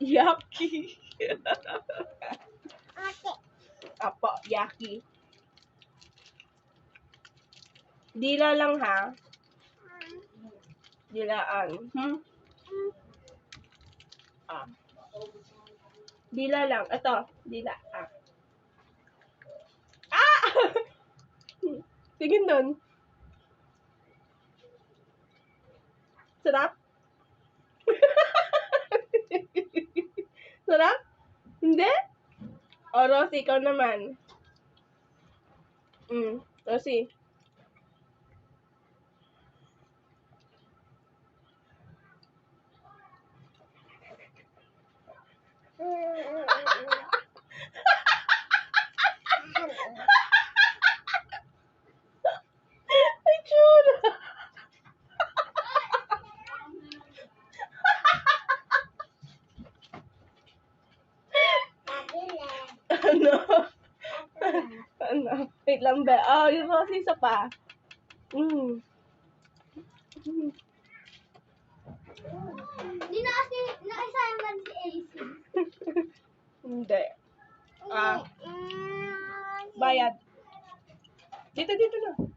Yaki. Ate. Apo, yaki. Dila lang ha. Dilaan. Hmm? Ah. Dila lang. Ito, dila. Ah. Ah! Tingin doon. Sarap? Sarap? Hindi? O, Rosie, ikaw naman. Mm, Rosie. Ay, ano? ano? Wait lang ba? Oh, yung Rosie isa pa. Mm. Mm. Hindi na kasi naka-assignment si AC. Hindi. Ah, Mm, bayad. Dito, dito na. Mm,